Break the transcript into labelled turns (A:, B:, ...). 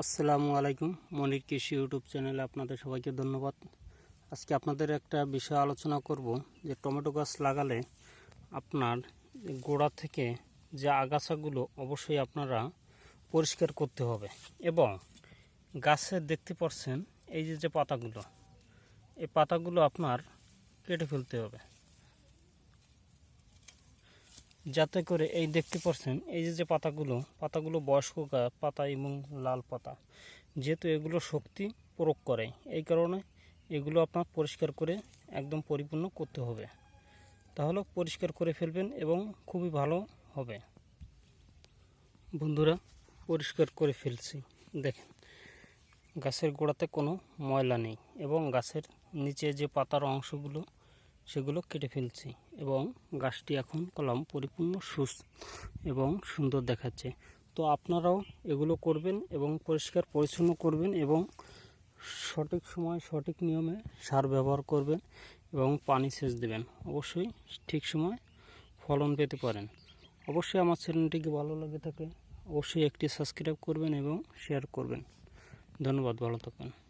A: আসসালামু আলাইকুম, মনির কৃষি ইউটিউব চ্যানেলে আপনাদের সবাইকে ধন্যবাদ। আজকে আপনাদের একটা বিষয় আলোচনা করব যে টমেটো গাছ লাগালে আপনার গোড়া থেকে যে আগাছাগুলো অবশ্যই আপনারা পরিষ্কার করতে হবে এবং গাছের দেখতে পাচ্ছেন এই যে যে পাতাগুলো, এই পাতাগুলো আপনার কেটে ফেলতে হবে। যাতে করে এই দেখতে পাচ্ছেন এই যে যে পাতাগুলো পাতাগুলো বয়স্ক পাতা এবং লাল পাতা, যেহেতু এগুলো শক্তি প্রয়োগ করে, এই কারণে এগুলো আপনার পরিষ্কার করে একদম পরিপূর্ণ করতে হবে। তাহলে পরিষ্কার করে ফেলবেন এবং খুবই ভালো হবে। বন্ধুরা, পরিষ্কার করে ফেলছি। দেখেন, গাছের গোড়াতে কোনো ময়লা নেই এবং গাছের নিচে যে পাতার অংশগুলো সেগুলো কেটে ফেলছি এবং গাছটি এখন কলম পরিপূর্ণ সুস্থ এবং সুন্দর দেখাচ্ছে। তো আপনারাও এগুলো করবেন এবং পরিষ্কার পরিচ্ছন্ন করবেন এবং সঠিক সময় সঠিক নিয়মে সার ব্যবহার করবেন এবং পানি সেচ দেবেন। অবশ্যই ঠিক সময় ফলন পেতে পারেন। অবশ্যই আমার চ্যানেলটিকে ভালো লাগে থাকে অবশ্যই একটি সাবস্ক্রাইব করবেন এবং শেয়ার করবেন। ধন্যবাদ, ভালো থাকবেন।